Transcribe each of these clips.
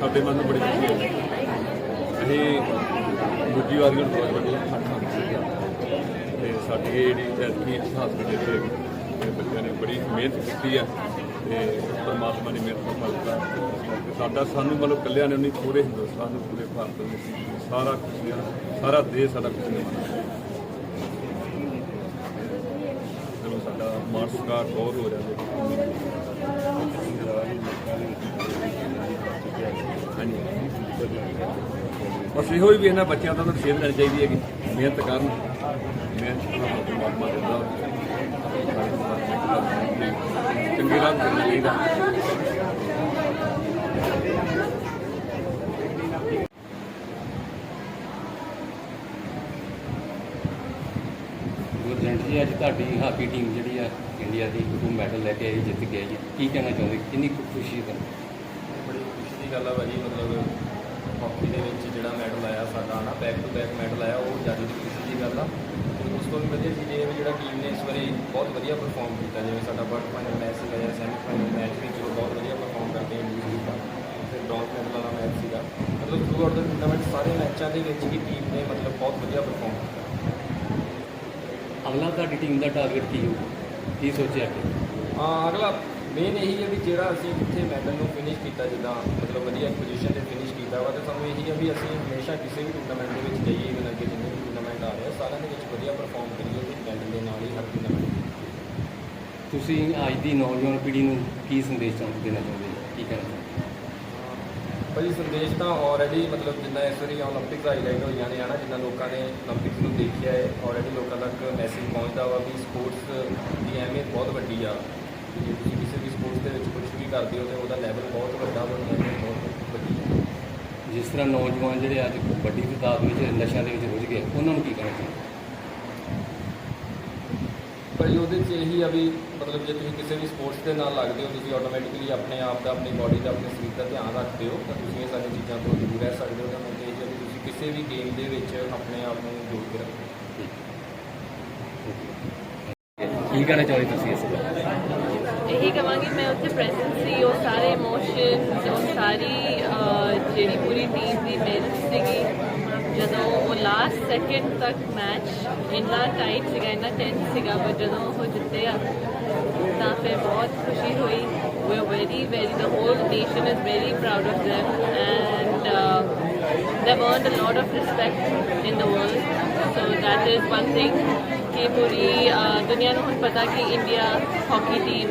ਸਾਡੇ ਮਨ ਨੂੰ ਬੜੀ ਖੁਸ਼ੀ ਹੋਈ। ਅਸੀਂ ਗੁੱਜੀ ਵਾਰੀਆਂ ਨੂੰ ਬਹੁਤ ਵੱਡੀ ਤੇ ਸਾਡੀ ਜਿਹੜੀ ਐਸਪੀ ਹਸਪੀਟਲ ਦੇ ਬੱਚਿਆਂ ਨੇ ਬੜੀ ਮਿਹਨਤ ਕੀਤੀ ਆ। ਤੇ ਪਰਮਾਤਮਾ ਨੇ ਮੇਰੇ ਤੋਂ ਫਲ ਸਾਡਾ ਸਾਨੂੰ ਮਤਲਬ ਕੱਲਿਆਂ ਨੇ ਨਹੀਂ, ਪੂਰੇ ਹਿੰਦੁਸਤਾਨ ਨੂੰ, ਪੂਰੇ ਭਾਰਤ ਨੂੰ ਸਾਰਾ ਖੁਸ਼ੀਆਂ ਸਾਰਾ ਦੇਸ਼ ਸਾਡਾ ਖੁਸ਼ੀ ਨਾਲ ਮਨਾਉਂਦਾ ਚਲੋ, ਸਾਡਾ ਮਾਣ ਸਤਿਕਾਰ ਬਹੁਤ ਹੋ ਰਿਹਾ ਹਾਂਜੀ। ਬਸ ਇਹੋ ਹੀ ਵੀ ਇਹਨਾਂ ਬੱਚਿਆਂ ਦਾ ਤਾਂ ਸੇਧ ਲੈਣੀ ਚਾਹੀਦੀ ਹੈਗੀ। ਮਿਹਨਤ ਕਰਨ। ਮਿਹਨਤ ਕਰਨ। ਪਰਮਾਤਮਾ ਦਿੰਦਾ ਚੰਗੀ ਰਾਹ ਚੱਲਣਾ ਚਾਹੀਦਾ। ਗੁਰਜੰਟ ਜੀ ਅੱਜ ਤੁਹਾਡੀ ਹਾਕੀ ਟੀਮ ਜਿਹੜੀ ਆ ਇੰਡੀਆ ਦੀ ਦੋ ਮੈਡਲ ਲੈ ਕੇ ਆਈ ਜਿੱਤ ਕੇ ਆਈ। ਕੀ ਕਹਿਣਾ ਚਾਹੁੰਦੇ ਕਿੰਨੀ ਖੁਸ਼ੀ ਹੈ ਬੜੀ ਖੁਸ਼ੀ ਦੀ ਗੱਲ ਆ ਭਾਜੀ ਮਤਲਬ ਹਾਕੀ ਦੇ ਵਿੱਚ ਜਿਹੜਾ ਮੈਡਲ ਆਇਆ ਸਾਡਾ ਨਾ ਬੈਕ ਟੂ ਬੈਕ ਮੈਡਲ ਆਇਆ ਉਹ ਜ਼ਿਆਦਾ ਖੁਸ਼ੀ ਦੀ ਗੱਲ ਆ। ਉਸ ਤੋਂ ਵੀ ਵਧੀਆ ਚੀਜ਼ ਇਹ ਹੈ ਵੀ ਜਿਹੜਾ ਟੀਮ ਨੇ ਇਸ ਵਾਰੀ ਬਹੁਤ ਵਧੀਆ ਪਰਫਾਰਮ ਕੀਤਾ ਜਿਵੇਂ ਸਾਡਾ ਕੁਆਟਰ ਫਾਈਨਲ ਮੈਚ ਸੀਗਾ ਜਾਂ ਸੈਮੀ ਫਾਈਨਲ ਮੈਚ ਵੀ ਚਲੋ ਬਹੁਤ ਵਧੀਆ ਪਰਫਾਰਮ ਕਰਕੇ ਲੂਜ਼ ਕੀਤਾ ਫਿਰ ਬ੍ਰੌਂਜ਼ ਮੈਡਲ ਵਾਲਾ ਮੈਚ ਸੀਗਾ। ਮਤਲਬ ਥਰੂ ਆਊਟ ਦਾ ਟੂਰਨਾਮੈਂਟ ਸਾਰੇ ਮੈਚਾਂ ਦੇ ਵਿੱਚ ਹੀ ਟੀਮ ਨੇ ਮਤਲਬ ਬਹੁਤ ਵਧੀਆ ਪਰਫਾਰਮ ਕੀਤਾ। ਅਗਲਾ ਤੁਹਾਡੀ ਟੀਮ ਦਾ ਟਾਰਗੇਟ ਕੀ ਹੋਊ? ਕੀ ਸੋਚਿਆ ਕਿ ਹਾਂ ਅਗਲਾ ਮੇਨ ਇਹੀ ਹੈ ਵੀ ਜਿਹੜਾ ਅਸੀਂ ਕਿੱਥੇ ਮੈਡਲ ਨੂੰ ਫਿਨਿਸ਼ ਕੀਤਾ ਜਿੱਦਾਂ ਮਤਲਬ ਵਧੀਆ ਪੋਜੀਸ਼ਨ ਤੇ ਫਿਨਿਸ਼ ਕੀਤਾ ਵਾ ਤੇ ਸਾਨੂੰ ਇਹੀ ਹੈ ਵੀ ਅਸੀਂ ਹਮੇਸ਼ਾ ਕਿਸੇ ਵੀ ਟੂਰਨਾਮੈਂਟ ਦੇ ਵਿੱਚ ਜਾਈਏ ਇਵਨ ਅੱਗੇ ਜਿੰਨੇ ਵੀ ਟੂਰਨਾਮੈਂਟ ਆ ਰਹੇ ਆ ਸਾਰਿਆਂ ਦੇ ਵਿੱਚ ਵਧੀਆ ਪਰਫਾਰਮ ਕਰੀਏ ਤੇ ਮੈਡਲ ਕਿੰਨਾ ਤੁਸੀਂ ਅੱਜ ਦੀ ਨੌਜਵਾਨ ਪੀੜ੍ਹੀ ਨੂੰ ਕੀ ਸੰਦੇਸ਼ ਚਾਹੁੰਦੇ ਦੇਣਾ ਚਾਹੁੰਦੇ ਹੋ? ਕੀ ਕਹਿਣਾ ਚਾਹੁੰਦੇ ਭਾਜੀ ਸੰਦੇਸ਼ ਤਾਂ ਆਲਰੇਡੀ ਮਤਲਬ ਜਿੰਨਾ ਇਸ ਵਾਰੀ 올림픽ਸ ਹਾਈਲਾਈਟ ਹੋਈਆਂ ਨੇ ਹਨਾ ਜਿੰਨਾ ਲੋਕਾਂ ਨੇ 올림픽ਸ ਨੂੰ ਦੇਖਿਆ ਹੈ ਆਲਰੇਡੀ ਲੋਕਾਂ ਤੱਕ ਮੈਸੇਜ ਪਹੁੰਚਦਾ ਵਾ ਵੀ ਸਪੋਰਟਸ ਦੀ ਅਹਿਮੀਅਤ ਬਹੁਤ ਵੱਡੀ ਆ। ਜੇ ਤੁਸੀਂ ਕਿਸੇ ਵੀ ਸਪੋਰਟਸ ਦੇ ਵਿੱਚ ਕੁਝ ਵੀ ਕਰਦੇ ਹੋ ਤੇ ਉਹਦਾ ਲੈਵਲ ਬਹੁਤ ਵੱਡਾ ਬਣਦਾ ਹੈ ਬਹੁਤ ਵੱਡੀ ਹੈ ਜਿਸ ਤਰ੍ਹਾਂ ਨੌਜਵਾਨ ਜਿਹੜੇ ਅੱਜ ਵੱਡੀ ਤਾਦਾਦ ਵਿੱਚ ਨਸ਼ਿਆਂ ਦੇ ਵਿੱਚ ਰੁੱਝ ਗਏ ਉਹਨਾਂ ਨੂੰ ਕੀ ਕਹਿਣਾ ਚਾਹੁੰਦੇ ਭਾਜੀ ਉਹਦੇ 'ਚ ਇਹੀ ਆ ਵੀ ਮਤਲਬ ਜੇ ਤੁਸੀਂ ਕਿਸੇ ਵੀ ਸਪੋਰਟਸ ਦੇ ਨਾਲ ਲੱਗਦੇ ਹੋ ਤੁਸੀਂ ਆਟੋਮੈਟਿਕਲੀ ਆਪਣੇ ਆਪ ਦਾ ਆਪਣੀ ਬਾਡੀ ਦਾ ਆਪਣੇ ਸਰੀਰ ਦਾ ਧਿਆਨ ਰੱਖਦੇ ਹੋ ਤਾਂ ਤੁਸੀਂ ਇਹ ਸਾਰੀਆਂ ਚੀਜ਼ਾਂ ਤੋਂ ਦੂਰ ਰਹਿ ਸਕਦੇ ਹੋ। ਤਾਂ ਮੈਂ ਇਹ ਵੀ ਤੁਸੀਂ ਕਿਸੇ ਵੀ ਗੇਮ ਦੇ ਵਿੱਚ ਆਪਣੇ ਆਪ ਨੂੰ ਜੋੜ ਕੇ ਰੱਖੋ। ਕੀ ਕਹਿਣਾ ਚਾਹੁੰਦੇ ਤੁਸੀਂ ਇਸ ਬਾਰੇ? ਇਹੀ ਕਵਾਂਗੀ ਮੈਂ ਉੱਥੇ ਪ੍ਰੈਜ਼ੈਂਟ ਸੀ ਉਹ ਸਾਰੇ ਇਮੋਸ਼ਨਸ ਉਹ ਸਾਰੀ ਜਿਹੜੀ ਪੂਰੀ ਟੀਮ ਦੀ ਮਿਹਨਤ ਸੀਗੀ ਜਦੋਂ ਉਹ ਲਾਸਟ ਸੈਕਿੰਡ ਤੱਕ ਮੈਚ ਇੰਨਾ ਟਾਈਟ ਸੀਗਾ ਇੰਨਾ ਟੈਂਸ ਸੀਗਾ ਪਰ ਜਦੋਂ ਉਹ ਜਿੱਤੇ ਆ ਤਾਂ ਫਿਰ ਬਹੁਤ ਖੁਸ਼ੀ ਹੋਈ। We are very very the whole nation is very proud of them and they've earned a lot of respect in the world so that is one thing ਕਿ ਪੂਰੀ ਅਹ, ਦੁਨੀਆ ਨੂੰ ਹੁਣ ਪਤਾ ਕਿ ਇੰਡੀਆ ਹਾਕੀ ਟੀਮ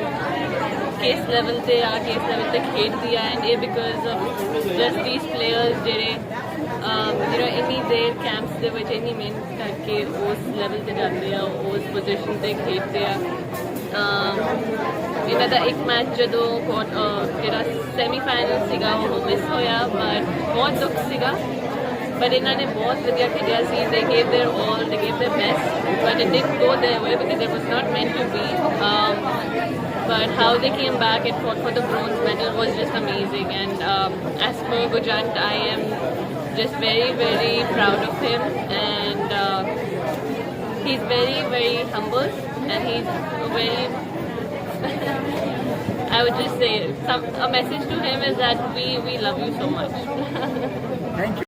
ਕਿਸ ਲੈਵਲ ਤੇ ਆ ਕਿਸ ਲੈਵਲ ਤੇ ਖੇਡਦੀ ਆ ਐਂਡ ਇਹ because of just these players ਜਿਹੜੇ ਯੂ نو ਇੰਨੀ ਦੇਰ ਕੈਂਪਸ ਦੇ ਵਿੱਚ ਇੰਨੀ ਮਿਹਨਤ ਕਰਕੇ ਉਸ ਲੈਵਲ ਤੇ ਜਾਂਦੇ ਆ ਉਸ ਪੋਜੀਸ਼ਨ ਤੇ ਖੇਡਦੇ ਆ ਅਮ, ਇਹਨਾਂ ਦਾ ਇੱਕ ਮੈਚ ਜਦੋਂ ਕੁਆਟ- ਅਹ, ਜਿਹੜਾ ਸੈਮੀ ਫਾਈਨਲ ਸੀਗਾ ਉਹ ਮਿਸ ਹੋਇਆ ਬਟ ਬਹੁਤ ਦੁੱਖ ਸੀਗਾ but ਇਹਨਾਂ ਨੇ ਬਹੁਤ ਵਧੀਆ ਖੇਡਿਆ ਸੀ they gave their all they gave their best but it didn't go their way because it was not meant to be um, but how they came back and fought for the bronze medal was just amazing and um, as for Gujant I am just very very proud of him and uh, he's very very humble and he's very I would just say some, a message to him is that we we love you so much Thank you.